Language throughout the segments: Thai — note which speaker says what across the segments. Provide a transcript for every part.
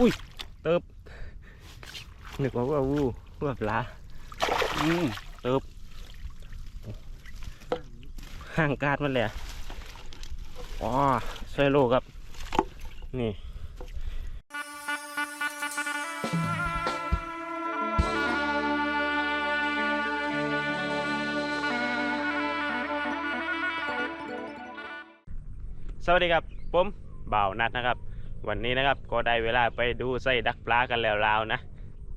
Speaker 1: อุ้ย เติบนึกว่าว่าวูว่าปลา
Speaker 2: อืมเติบ
Speaker 1: ห่างกาดมันเลยอะอ๋อใช่โลครับ นี่สวัสดีครับ ผมบ่าวนัดนะครับ วันนี้นะครับก็ได้เวลาไปดูไส้ดักปลากันแล้วราวนะ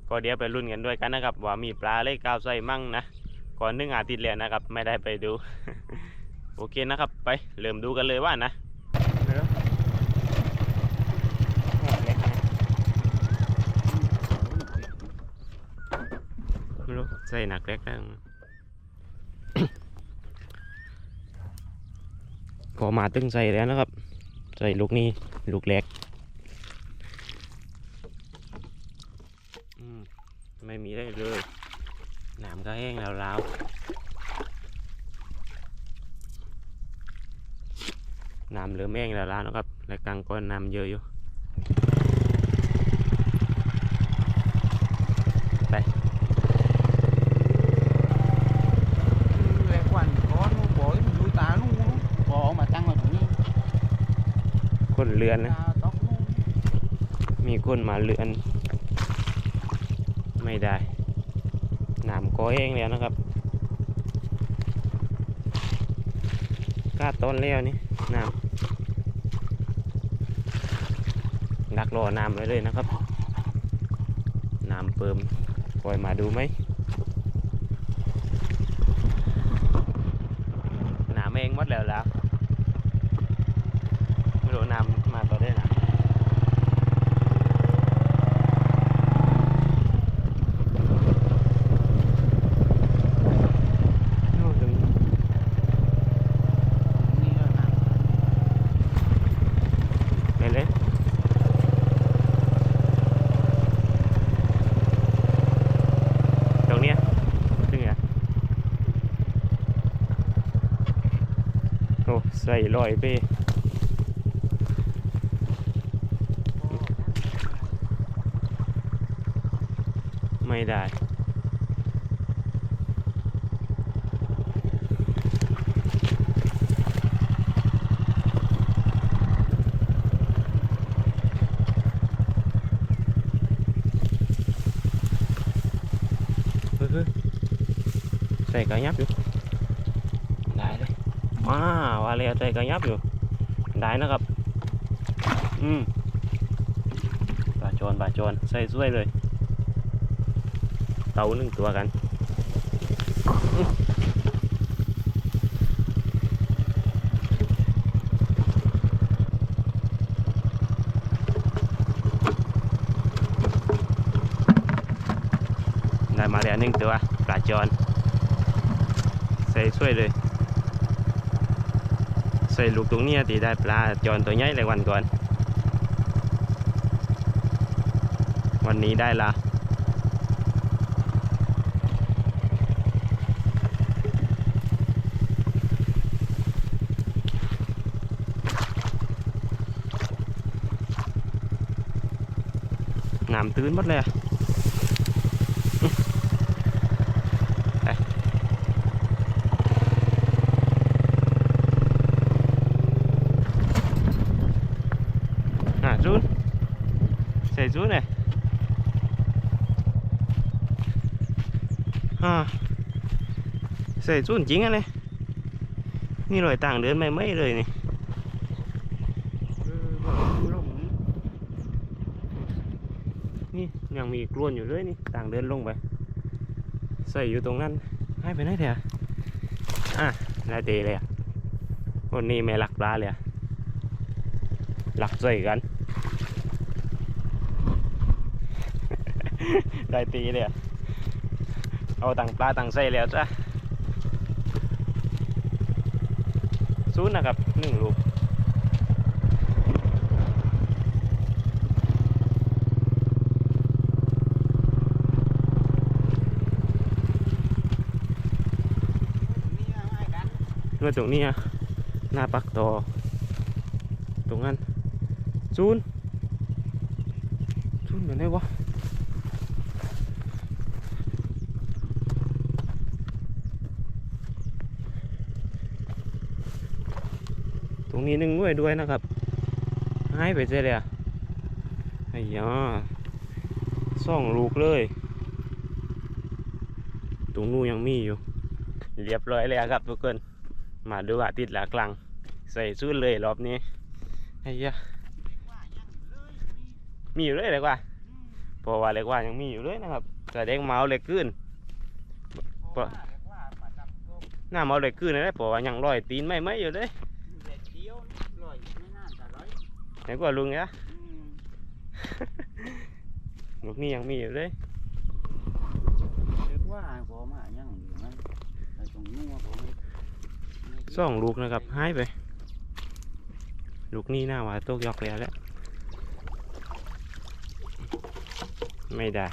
Speaker 1: ก็เดี๋ยวไปรุ่นกันด้วยกันนะครับ ว่ามีปลาเล็กกาวไส้มั่งนะก่อนนึ่งอาทิตย์แล้วนะครับ ไม่ได้ไปดู โอเคนะครับไปเริ่มดูกันเลยว่านะไม่รู้ใส่หนักเล็กนะพอมาตึงใส่แล้วนะครับ ใส่ลูกนี้ลูกเล็กอืม ไม่มีได้เลยหนามก็แห้งแล้วแล้วๆน้ำเหลือแห้งแล้วแล้วนะครับและกลางก้อนน้ำเยอะอยู่ไป
Speaker 2: แหลกวันก้อนนู้นบ่อยมันอยู่ตานู้นนู้นบ่เอามาตั้งไว้ตรงนี้
Speaker 1: คนเรือนนะ
Speaker 2: ตาตอกนู้น
Speaker 1: มีคนมาเรือน ไม่ได้น้ำก็แห้งแล้วนะครับกล้าต้นแล้วนี่น้ำดักรอน้ำไว้เลยนะครับ น้ำเปิมคอยมาดูไหมน้ำเองหมดแล้วแล้วไม่รู้น้ำมาต่อได้นะ โอ้ถึง
Speaker 2: นี่แล้วนะ
Speaker 1: ไปเลยตรงเนี้ยถึงอะโอ้ ใส่ลอยไปไม่ได้เฮ้ยใส่กระยับอยู่ได้เลย ว้าวาเลยใส่กระยับอยู่ ได้นะครับ อืมปลาโจรปลาโจรใส่สวยเลย เต่าหนึ่งตัวกัน ได้มาแล้วหนึ่งตัวปลาจรใส่ช่วยเลย ส่ลูกตรงนี้ตีได้ปลาจรตัวใหญ่เลยวันก่อน วันนี้ได้ละน้ำตื้นหมดเลยอะ à run ใส่ร n này à ใส่ร n จริงอะเนี่ยนี่รอยต่างเดินไม่ไม่เลยนี่
Speaker 2: นี่
Speaker 1: ยังมีกลวนอยู่เลยนี่ต่างเดินลงไปใส่อยู่ตรงนั้นให้ไปไหนเถอะอะได้ตีเลยอะวันนี้ไม่หลักปลาเลยอะหลักใส่กัน ได้ตีเลยเอาต่างปลาต่างใส่แล้วจ้ะศูนย์นะครับหนึ่งลูก
Speaker 2: เมื่
Speaker 1: อตรงนี้อะหน้าปักต่อตรงนั้นศูนย์ ชุนอยู่ไหนวะ มีหนึ่งด้วยด้วยนะครับหายไปเสียเลยอะไอ้ยาซ่องลูกเลยตรงนู้นยังมีอยู่ เรียบร้อยเลยครับทุกคนมาดูอาทิตย์ละกลางใส่ชุดเลยรอบนี้ไอ้ยะมีอยู่เลยเลยว่าเพราะว่าเล็กว่ายังมีอยู่เลยนะครับแสดงเมาเล็กขึ้น
Speaker 2: เพราะว่าเรียกว่ามาจับโลก
Speaker 1: หน้าเมาเล็กขึ้นเลยเพราะว่ายังลอยตีนไม่ไม่อยู่เลย
Speaker 2: เด็ดเดียวลอยไม่นานแต่ร้อย
Speaker 1: ไหนกว่าลุงเนี่ย
Speaker 2: อืม
Speaker 1: ลูกนี้ยังมีอยู่เลย
Speaker 2: เรียกว่าผมอะยังอยู่นั่นแต่ตรงนู้นว่าผมไม่ไม่
Speaker 1: ซ่องลูกนะครับหายไปลูกนี้หน้าว่าตกยอกแล้วแหละไม่ได้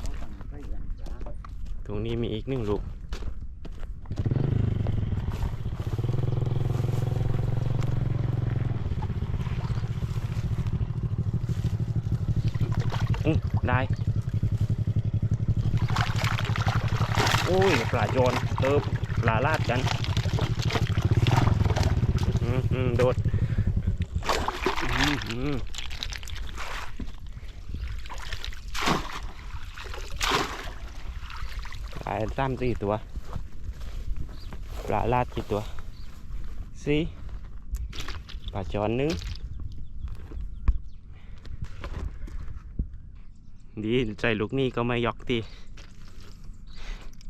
Speaker 2: เอาฝั่งใกล้กันจ้า
Speaker 1: ตรงนี้มีอีกหนึ่งลูก อื้อได้ โอ้ยปลาโจรเติบปลาลาดกันอืมโดดปลาสามสี่ตัว ปลาลาดกี่ตัวสี่ปลาจอนหนึ่งดีใจลูกนี่ก็ไม่ยอกตี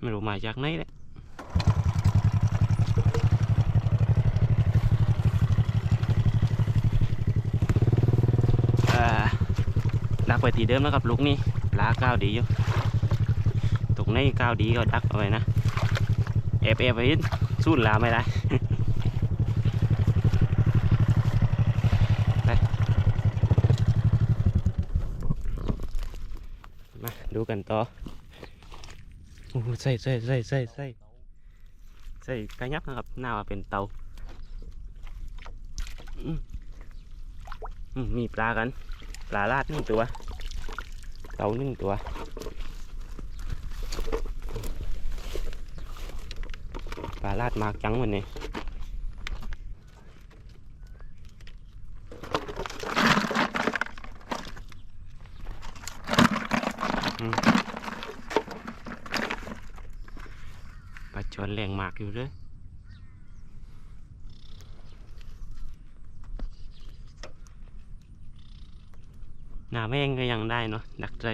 Speaker 1: ไม่ใหญ่คนเต้วนี่ได้ปะคนแต้มาเหมือนไม่รู้มาจากไหนแหละดักไปทีเดิมแล้วครับลูกนี่ลาก้าวดีอยู่ตรงไหนก้าวดีก็ดักเอาไว้นะเอฟเอฟไปสู้ลาไม่ได้มาดูกันต่อ ใส่ใส่ใส่ใส่ใส่ใส่กระยับนะครับหน้าเป็นเตามอืมมีปลากัน ปลาลาดหนึ่งตัว เตาหนึ่งตัวปลาลาดมากจังวันนี้ปลาชวนแรงมาก อยู่เลยหน้าแม่งก็ยังได้เนาะดักใจ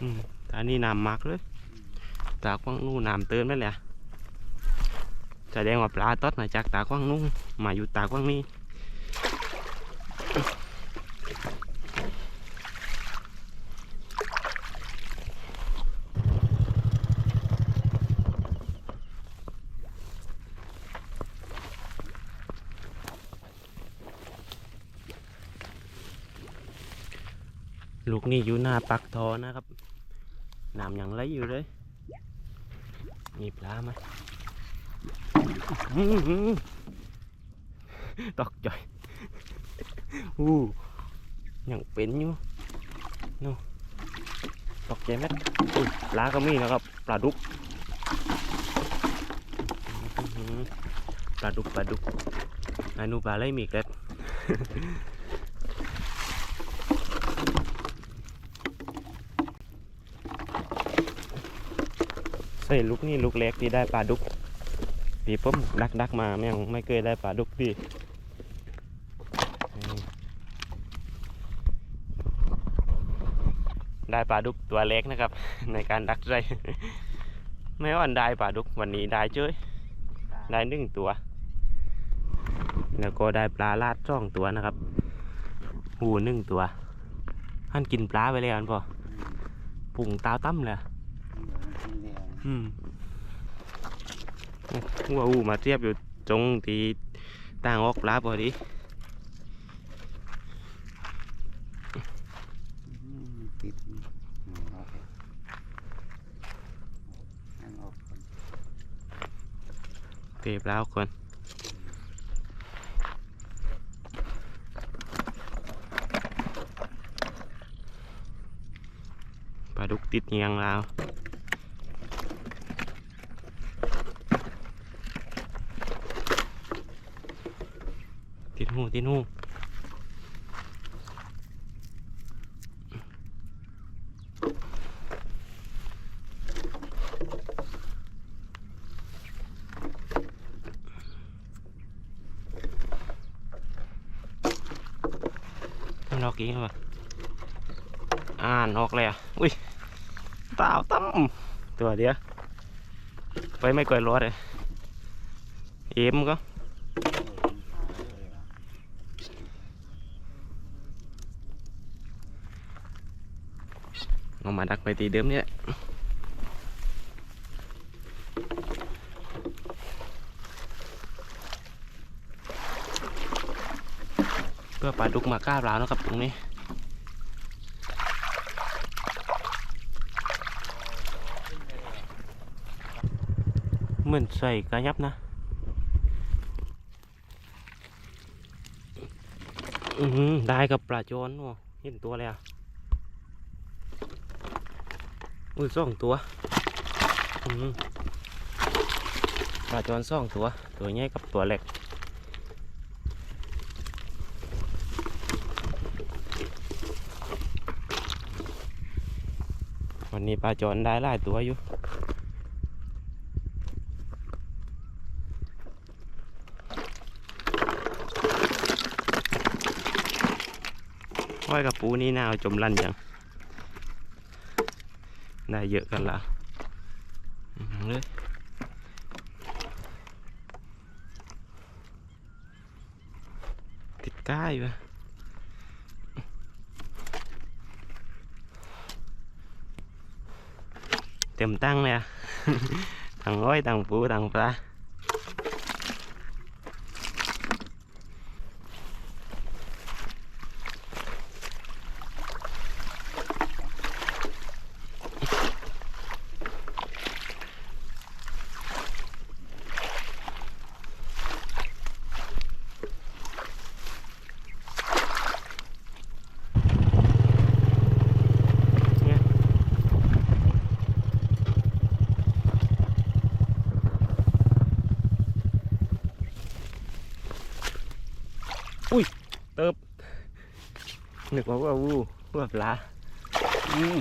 Speaker 1: อืมตานี่น้ำมากเลยตากว้างนู่นน้ำเตือนไปเลยแสดงว่าปลาตอดมาจากตากว้างนู่นมาอยู่ตากว้างนี้ ลูกนี่อยู่หน้าปักทอนะครับน้ำยังไหลอยู่เลย มีปลาไหมอื้อหือตกใจอู้ยังเป็นอยู่นู่ตกใจไหมปลาก็มีนะครับ ปลาดุก ปลาดุกปลาดุกอนูปลาไหลมีอีกแล้ว ใส่ลูกนี่ลูกเล็กที่ได้ปลาดุกตีปุ๊บดักดักมาแม่งไม่เคยได้ปลาดุกดีอืมได้ปลาดุกตัวเล็กนะครับ ในการดักใจไม่ว่าอันได้ปลาดุกวันนี้ได้เจ้ยได้หนึ่งตัว แล้วก็ได้ปลาลาดสองตัวนะครับ หูหนึ่งตัวท่านกินปลาไปแล้วอันพอปุ่งตาตั้มเลย อืมหัวอูมาเทียบอยู่ตรงที่ต่างออกปลาพอดี
Speaker 2: ติดอันออกก่อน
Speaker 1: เก็บแล้วคนปลาดุกติดเงียงแล้ว หูติดหูนอกอีกวปะอ่านออกเลยอะอุ้ยตาวตั้มตัวเดียวไปไม่ก่อยรอดเลยเอ็มก็ เอามาดักไปตีเดิมเนี่ยเพื่อปลาดุกมาก้าบแล้วนะครับตรงนี้เหมือนใส่กระยับนะอือได้กับปลาโจนโอ้เห็นตัวเลยอะ อุ้ยสองตัวปลาจอนสองตัว ตัวใหญ่กับตัวเล็กวันนี้ปลาจอนได้หลายตัวอยู่ห้อยกับปูนี่น่าเอาจมลั่นจัง ได้เยอะกันละอื้อหือเลยติดก้ายปะเต็มตั้งเลยอะทั้งอ้อ นึกว่าว่าวูว่าปลา
Speaker 2: อืม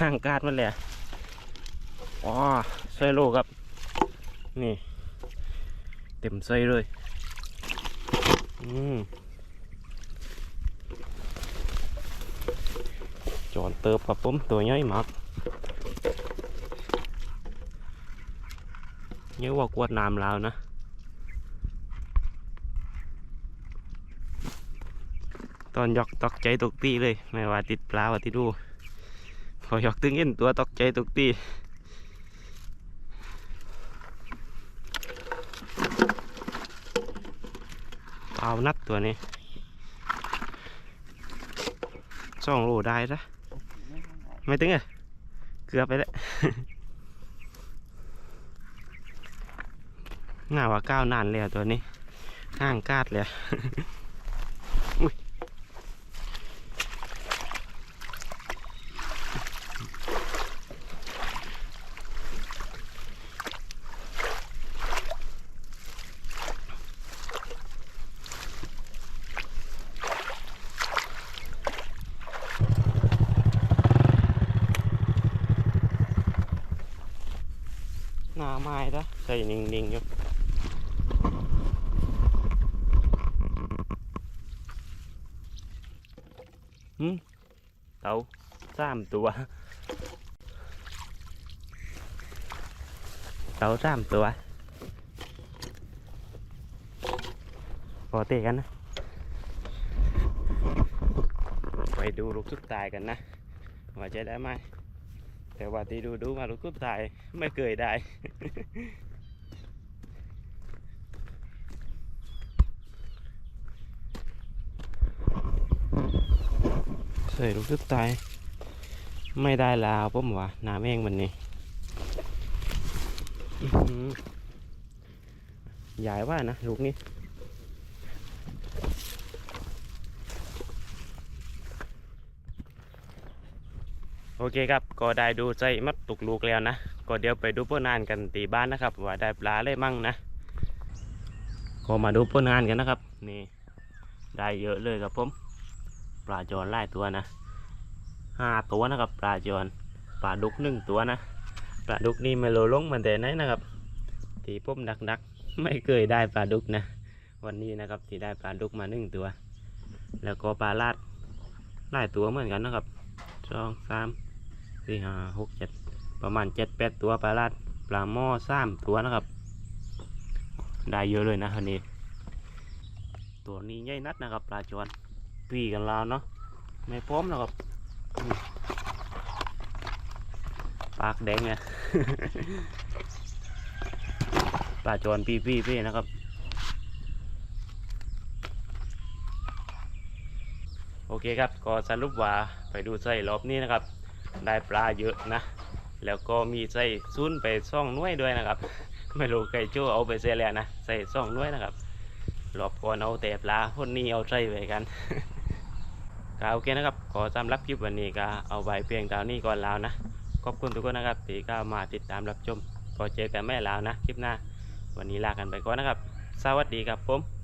Speaker 1: ห่างกาดมันแหละอ๋อใส่โลครับ นี่ เต็มใส่เลย อืมจอนเติบกับผมตัวย่อยมากเยอะกว่ากวดน้ำลาวนะ ตอนยกตกใจตกตีเลย ไม่ว่าติดปลาว่าติดดู พอยกตึงเห็นตัวตกใจตกตีเอานัดตัวนี้สองโลได้ละไม่ตึงอะเกือบไปแล้วน่าว่าก้าวนานเลยอะตัวนี้ห้างกาดเลย ไม้ละใส่นิ่งๆอยู่หึเต่าสามตัว เต่าสามตัวพอเตะกันนะ ไปดูลูกสุดตายกันนะว่าจะได้ไหม แต่ว่าที่ดูดูมาลูกสุดตายไม่เคยได้ใส่ลูกสุดตายไม่ได้แลาวผมว่าน้ำเองมันนี่ใหญ่ว่านะลูกนี้ โอเคครับ ก็ได้ดูใจมัดตุกลูกแล้วนะ ก็เดี๋ยวไปดูผลงานกันตีบ้านนะครับ ว่าได้ปลาอะไรมั่งนะ ก็มาดูผลงานกันนะครับ นี่ได้เยอะเลยครับผม ปลาจอนไล่ตัวนะห้าตัวนะครับปลาจอนปลาดุกหนึ่งตัวนะปลาดุกนี่ไม่โลลงมันแต่ไหนนะครับที่มดักๆ ไม่เคยได้ปลาดุกนะ วันนี้นะครับที่ได้ปลาดุกมาหนึ่งตัว แล้วก็ปลาลาดไล่ตัวเหมือนกันนะครับสองสาม สี่ห้าหกเจ็ดประมาณเจ็ดแปดตัวปลาลาดปลาหม้อสามตัวนะครับ ได้เยอะเลยนะวันนี้ ตัวนี้ใหญ่นัดนะครับ ปลาจวนปีกันแล้วเนาะไม่พร้อมนะครับปากแดงเนี่ยปลาจวนปีปีปีนะครับโอเคครับ ก็สรุปว่าไปดูไส้รอบนี้นะครับ ได้ปลาเยอะนะ แล้วก็มีไส้ซุนไปซ่องน้วยด้วยนะครับ ไม่รู้ใครโจ้เอาไปเสียแล้วนะใส่ซ่องน้วยนะครับรอบก่อนเอาแต่ปลาคนนี้เอาใจไว้กันก็โอเคนะครับ ขอสำหรับคลิปวันนี้ก็เอาไว้เพียงเท่านี้ก่อนแล้วนะ ขอบคุณทุกคนนะครับที่เข้ามาติดตามรับชมก็เจอกันแม่แล้วนะ คลิปหน้า วันนี้ลากันไปก่อนนะครับ สวัสดีครับผม